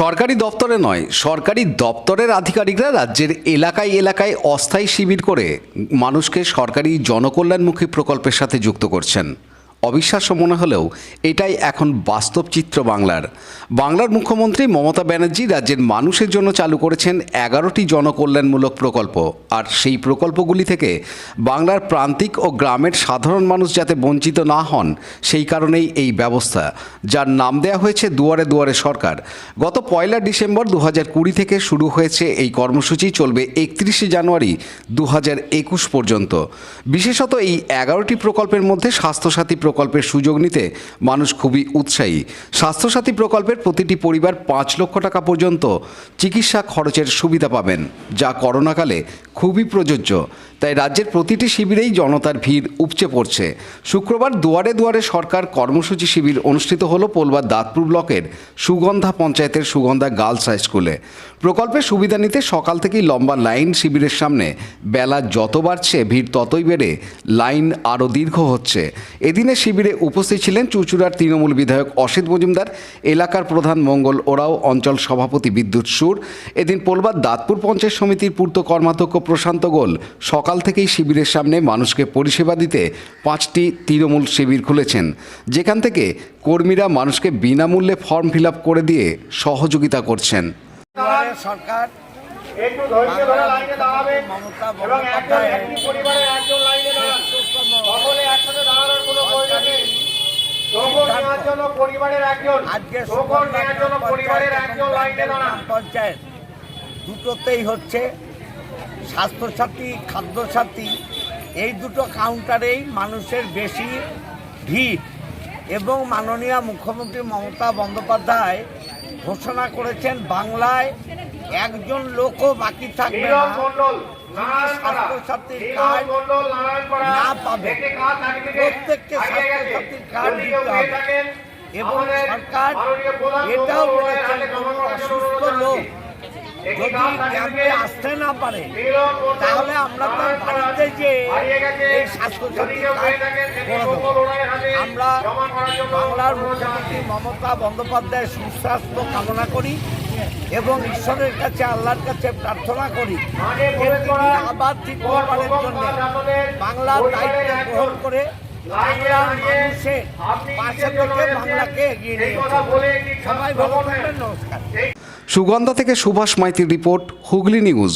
সরকারি দপ্তরে নয়, সরকারি দপ্তরের আধিকারিকরা রাজ্যের এলাকায় এলাকায় অস্থায়ী শিবির করে মানুষকে সরকারি জনকল্যাণমুখী প্রকল্পের সাথে যুক্ত করছেন। অবিশ্বাস্য মনে হলেও এটাই এখন বাস্তব চিত্র বাংলার। বাংলার মুখ্যমন্ত্রী মমতা ব্যানার্জি রাজ্যের মানুষের জন্য চালু করেছেন এগারোটি জনকল্যাণমূলক প্রকল্প। আর সেই প্রকল্পগুলি থেকে বাংলার প্রান্তিক ও গ্রামের সাধারণ মানুষ যাতে বঞ্চিত না হন, সেই কারণেই এই ব্যবস্থা, যার নাম দেওয়া হয়েছে দুয়ারে দুয়ারে সরকার। গত পয়লা ডিসেম্বর দু হাজার কুড়ি থেকে শুরু হয়েছে এই কর্মসূচি, চলবে একত্রিশে জানুয়ারি দু হাজার একুশ পর্যন্ত। বিশেষত এই এগারোটি প্রকল্পের মধ্যে স্বাস্থ্যসাথী প্রকল্পের সুযোগ নিতে মানুষ খুবই উৎসাহী। স্বাস্থ্যসাথী প্রকল্পের প্রতিটি পরিবার পাঁচ লক্ষ টাকা পর্যন্ত চিকিৎসা খরচের সুবিধা পাবেন, যা করোনাকালে খুবই প্রযোজ্য। তাই রাজ্যের প্রতিটি শিবিরেই জনতার ভিড় উপচে পড়ছে। শুক্রবার দুয়ারে দুয়ারে সরকার কর্মসূচি শিবির অনুষ্ঠিত হল পোলবার দাঁতপুর ব্লকের সুগন্ধা পঞ্চায়েতের সুগন্ধা গার্লস হাই স্কুলে। প্রকল্পের সুবিধা নিতে সকাল থেকেই লম্বা লাইন শিবিরের সামনে, বেলা যত বাড়ছে, ভিড় ততই বেড়ে লাইন আরও দীর্ঘ হচ্ছে। এদিনে শিবিরে উপস্থিত ছিলেন চুচুড়ার তৃণমূল বিধায়ক অসিত মজুমদার, এলাকার প্রধান মঙ্গল ওরাও, অঞ্চল সভাপতি বিদ্যুৎ সুর। এদিন পোলবার দাঁতপুর পঞ্চায়েত সমিতির পূর্ত কর্মাধ্যক্ষ প্রশান্ত গোল সকাল থেকেই শিবিরের সামনে মানুষকে পরিষেবা দিতে পাঁচটি তৃণমূল শিবির খুলেছেন। যেখান থেকে কর্মীরা মানুষকে বিনামূল্যে ফর্ম ফিল করে দিয়ে সহযোগিতা করছেন। সরকার একজন বন্দ্যোপাধ্যায়ের একটি পরিবারের একজন লাইনে দাঁড়ান সকলে একসাথে দাঁড়ানোর কোনো প্রয়োজন নেই শোকর নেওয়ার জন্য পরিবারের একজন। আজকে শোকর নেওয়ার জন্য পরিবারের একজন লাইনে দাঁড়ান। পঞ্চায়েত। দুটোতেই হচ্ছে স্বাস্থ্যসাথী খাদ্যসাথী এই দুটো কাউন্টারেই মানুষের বেশি ভিড় এবং মাননীয় মুখ্যমন্ত্রী মমতা বন্দ্যোপাধ্যায় ঘোষণা করেছেন বাংলায় একজন লোকও বাকি থাকবে না। স্বাস্থ্যসাথীর কার্ড না পাবে। প্রত্যেককে স্বাস্থ্যসাথীর কার্ড দিতে হবে। এবং সরকার এটাও বলেছেন কোনো অসুস্থ লোক যদি ক্যাম্পে আসতে না পারে তাহলে আমরা তার বাড়িতে যে এই স্বাস্থ্যসাথী আমরা বাংলার মুখ্যমন্ত্রী মমতা বন্দ্যোপাধ্যায়ের সুস্বাস্থ্য কামনা করি এবং ঈশ্বরের কাছে আল্লাহর কাছে প্রার্থনা করি আবার ঠিক জন্য বাংলার দায়িত্ব গ্রহণ করে মানুষের পাশে থেকে বাংলাকে এগিয়ে নিয়ে সবাই ভালো নমস্কার। সুগন্ধা থেকে সুভাষ মাইতির রিপোর্ট হুগলি নিউজ।